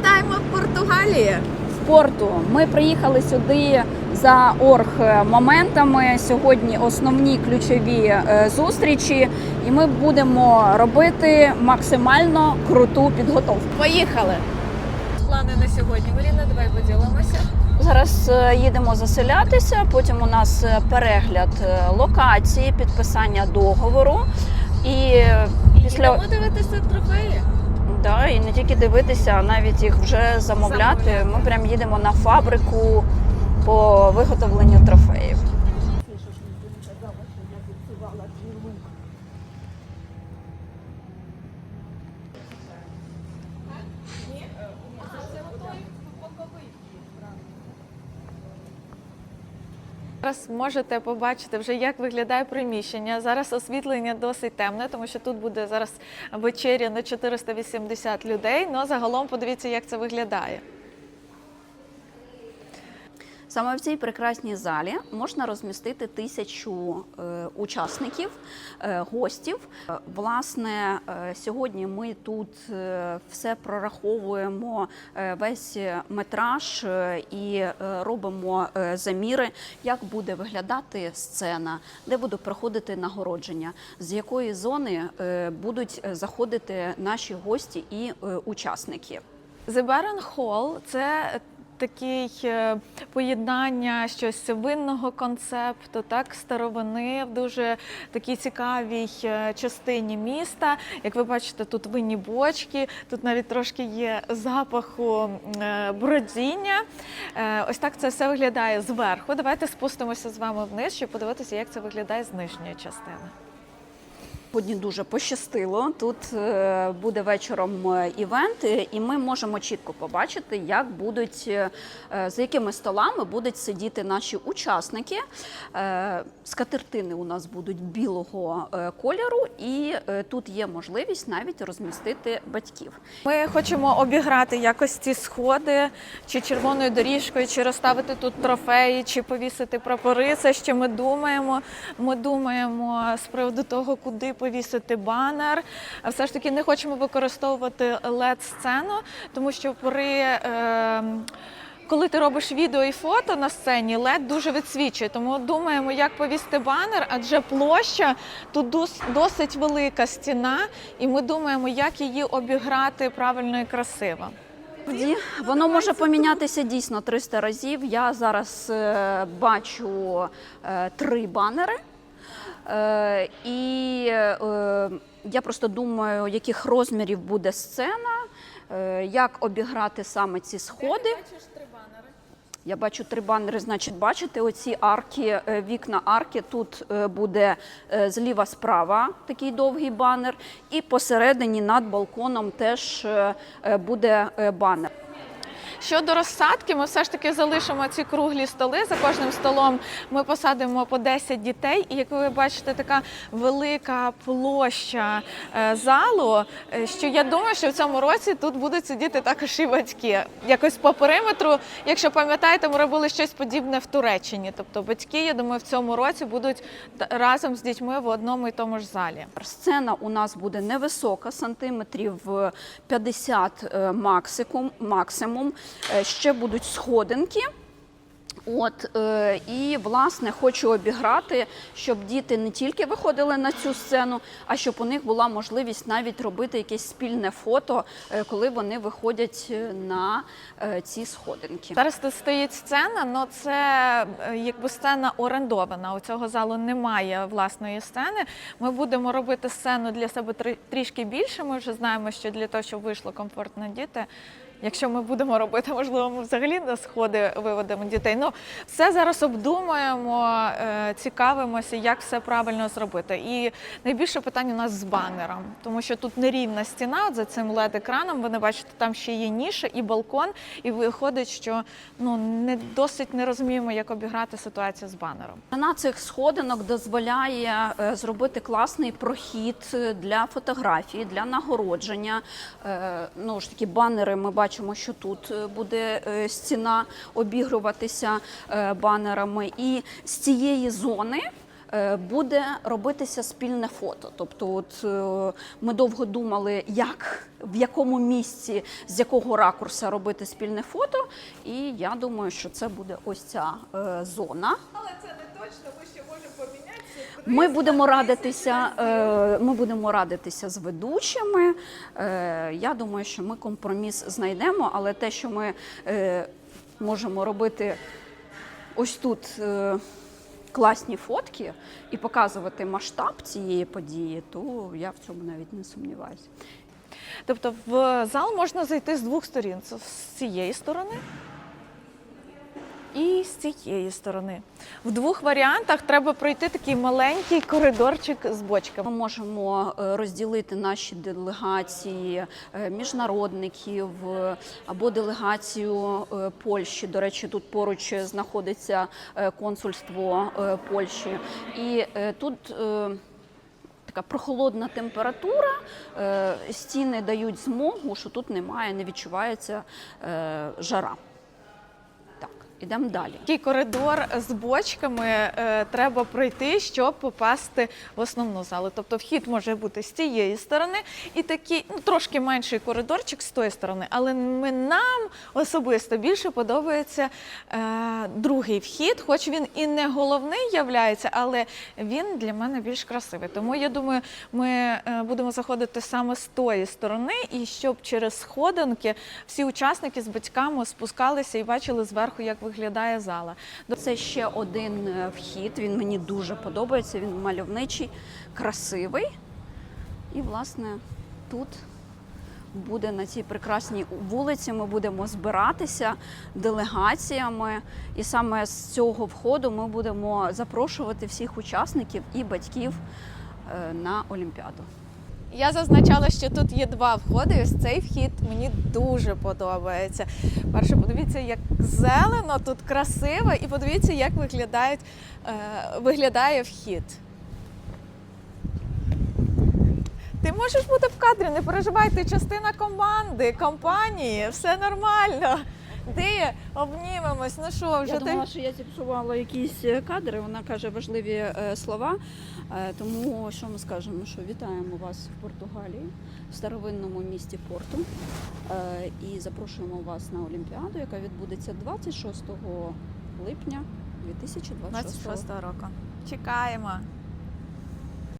вітаємо в Португалії. в порту. Ми приїхали сюди за орг моментами. Сьогодні основні ключові е, зустрічі, і ми будемо робити максимально круту підготовку. Поїхали. Плани на сьогодні. Маріна, давай поділимося. Зараз е, їдемо заселятися. Потім у нас е, перегляд локації, підписання договору. І після Йдемо дивитися трофеї. Да, і не тільки дивитися, а навіть їх вже замовляти. Ми прям їдемо на фабрику по виготовленню трофеїв. Зараз можете побачити вже, як виглядає приміщення. Зараз освітлення досить темне, тому що тут буде зараз вечеря на 480 людей. Ну загалом подивіться, як це виглядає. Саме в цій прекрасній залі можна розмістити тисячу е, учасників, е, гостів. Е, Власне, сьогодні ми тут все прораховуємо, весь метраж і робимо заміри, як буде виглядати сцена, де будуть проходити нагородження, з якої зони будуть заходити наші гості і учасники. The Baron Hall – це такий е, поєднання щось винного концепту, так старовини в дуже такій цікавій е, частині міста. Як ви бачите, тут винні бочки, тут навіть трошки є запаху е, бродіння. Ось так це все виглядає зверху. Давайте спустимося з вами вниз, щоб подивитися, як це виглядає з нижньої частини. Сьогодні дуже пощастило. Тут е, буде вечором е, івент, і ми можемо чітко побачити, як будуть е, за якими столами будуть сидіти наші учасники. Скатертини у нас будуть білого кольору, і тут є можливість навіть розмістити батьків. Ми хочемо обіграти якось ці сходи, чи червоною доріжкою, чи розставити тут трофеї, чи повісити прапори. Це ще ми думаємо. Ми думаємо з приводу того, куди повісити банер. Все ж таки не хочемо використовувати led сцену тому що при. Е, коли ти робиш відео і фото на сцені, LED дуже відсвічує. Тому думаємо, як повісти банер, адже площа тут досить велика стіна, і ми думаємо, як її обіграти правильно і красиво. Воно може помінятися дійсно 300 разів. Я зараз е, бачу е, три банери. Е, і е, я просто думаю, яких розмірів буде сцена, е, як обіграти саме ці сходи. Я бачу три банери, значить, бачите, оці арки, вікна арки. Тут буде зліва справа такий довгий банер, і посередині над балконом теж буде банер. Щодо розсадки, ми все ж таки залишимо ці круглі столи. За кожним столом ми посадимо по 10 дітей. І як ви бачите, така велика площа е, залу, е, що я думаю, що в цьому році тут будуть сидіти також і батьки. Якось по периметру, якщо пам'ятаєте, ми робили щось подібне в Туреччині. Тобто батьки, я думаю, в цьому році будуть разом з дітьми в одному і тому ж залі. Сцена у нас буде невисока, сантиметрів е, 50 е, максимум. Е, Ще будуть сходинки. От е, і власне хочу обіграти, щоб діти не тільки виходили на цю сцену, а щоб у них була можливість навіть робити якесь спільне фото, е, коли вони виходять на ці сходинки. Зараз тут стоїть сцена, але це якби сцена орендована. У цього залу немає власної сцени. Ми будемо робити сцену для себе трішки більше. Ми вже знаємо, що для того, щоб вийшло комфортно діти. Якщо ми будемо робити, можливо, ми взагалі на сходи виведемо дітей. Ну, все зараз обдумуємо, е, цікавимося, як все правильно зробити. І найбільше питання у нас з банером, тому що тут нерівна стіна за цим led екраном Ви не бачите, там ще є ніша і балкон, і виходить, що ну не досить не розуміємо, як обіграти ситуацію з банером. Вона цих сходинок дозволяє е, зробити класний прохід для фотографії, для нагородження. Ну ж такі банери ми бачимо, що тут е, буде е, стіна обігруватися е, банерами. І з цієї зони буде робитися спільне фото. Тобто, от ми довго думали, як в якому місці, з якого ракурса робити спільне фото. І я думаю, що це буде ось ця зона. Ми будемо радитися. е, Ми будемо радитися з ведучими. Е, Я думаю, що ми компроміс знайдемо, але те, що ми е, можемо робити ось тут. Класні фотки і показувати масштаб цієї події, то я в цьому навіть не сумніваюся. Тобто в зал можна зайти з двох сторін: з цієї сторони і з цієї сторони. В двох варіантах треба пройти такий маленький коридорчик з бочками. Ми можемо е, розділити наші делегації е, міжнародників е, або делегацію Польщі. До речі, тут поруч знаходиться консульство Польщі, і тут. Така прохолодна температура, стіни дають змогу, що тут немає, не відчувається жара. Ідемо далі. Такий коридор з бочками е, треба пройти, щоб попасти в основну залу. Тобто вхід може бути з цієї сторони і такий ну, трошки менший коридорчик з тої сторони. Але ми, нам особисто більше подобається е, другий вхід, хоч він і не головний являється, але він для мене більш красивий. Тому я думаю, ми е, будемо заходити саме з тої сторони, і щоб через сходинки всі учасники з батьками спускалися і бачили зверху, як виглядає зала. Це ще один е, вхід. Він мені дуже подобається. Він мальовничий, красивий. І, власне, тут буде на цій прекрасній вулиці. Ми будемо збиратися делегаціями. І саме з цього входу ми будемо запрошувати всіх учасників і батьків е, на Олімпіаду. Я зазначала, що тут є два входи. і Ось цей вхід мені дуже подобається. Перше, подивіться, як зелено, тут красиво, і подивіться, як виглядають, е, виглядає вхід. Ти можеш бути в кадрі, не переживай, ти частина команди, компанії, все нормально. Де обнімемось? Ну що, вже Я ти думала, що я зіпсувала якісь е, кадри. Вона каже важливі е, слова. Е, Тому що ми скажемо, що вітаємо вас в Португалії, в старовинному місті Порту. Е, І запрошуємо вас на Олімпіаду, яка відбудеться 26 липня 2026 року. 26 року. Чекаємо.